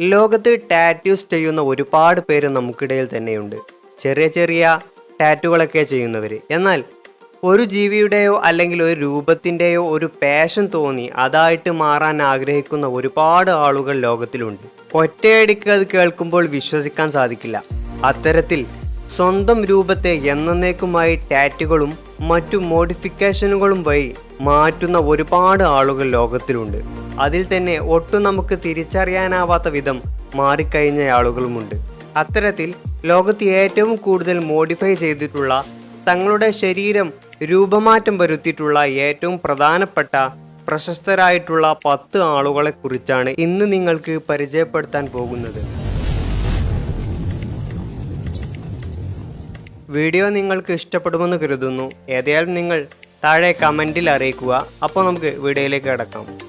ലോകത്ത് ടാറ്റൂസ് ചെയ്യുന്ന ഒരുപാട് പേര് നമുക്കിടയിൽ തന്നെയുണ്ട്. ചെറിയ ചെറിയ ടാറ്റുകളൊക്കെ ചെയ്യുന്നവർ എന്നാൽ ഒരു ജീവിയുടെയോ അല്ലെങ്കിൽ ഒരു രൂപത്തിന്റെയോ ഒരു പാഷൻ തോന്നി അതായിട്ട് മാറാൻ ആഗ്രഹിക്കുന്ന ഒരുപാട് ആളുകൾ ലോകത്തിലുണ്ട്. ഒറ്റയടിക്ക് അത് കേൾക്കുമ്പോൾ വിശ്വസിക്കാൻ സാധിക്കില്ല. അത്തരത്തിൽ സ്വന്തം രൂപത്തെ എന്നേക്കുമായി ടാറ്റുകളും മറ്റു മോഡിഫിക്കേഷനുകളും വഴി മാറ്റുന്ന ഒരുപാട് ആളുകൾ ലോകത്തിലുണ്ട്. അതിൽ തന്നെ ഒട്ടും നമുക്ക് തിരിച്ചറിയാനാവാത്ത വിധം മാറിക്കഴിഞ്ഞ ആളുകളുമുണ്ട്. അത്തരത്തിൽ ലോകത്ത് ഏറ്റവും കൂടുതൽ മോഡിഫൈ ചെയ്തിട്ടുള്ള തങ്ങളുടെ ശരീരം രൂപമാറ്റം വരുത്തിയിട്ടുള്ള ഏറ്റവും പ്രധാനപ്പെട്ട പ്രശസ്തരായിട്ടുള്ള പത്ത് ആളുകളെ കുറിച്ചാണ് ഇന്ന് നിങ്ങൾക്ക് പരിചയപ്പെടുത്താൻ പോകുന്നത്. വീഡിയോ നിങ്ങൾക്ക് ഇഷ്ടപ്പെടുമെന്ന് കരുതുന്നു. ഏതായാലും നിങ്ങൾ താഴെ കമന്റിൽ അറിയിക്കുക. അപ്പോൾ നമുക്ക് വീഡിയോയിലേക്ക് കിടക്കാം.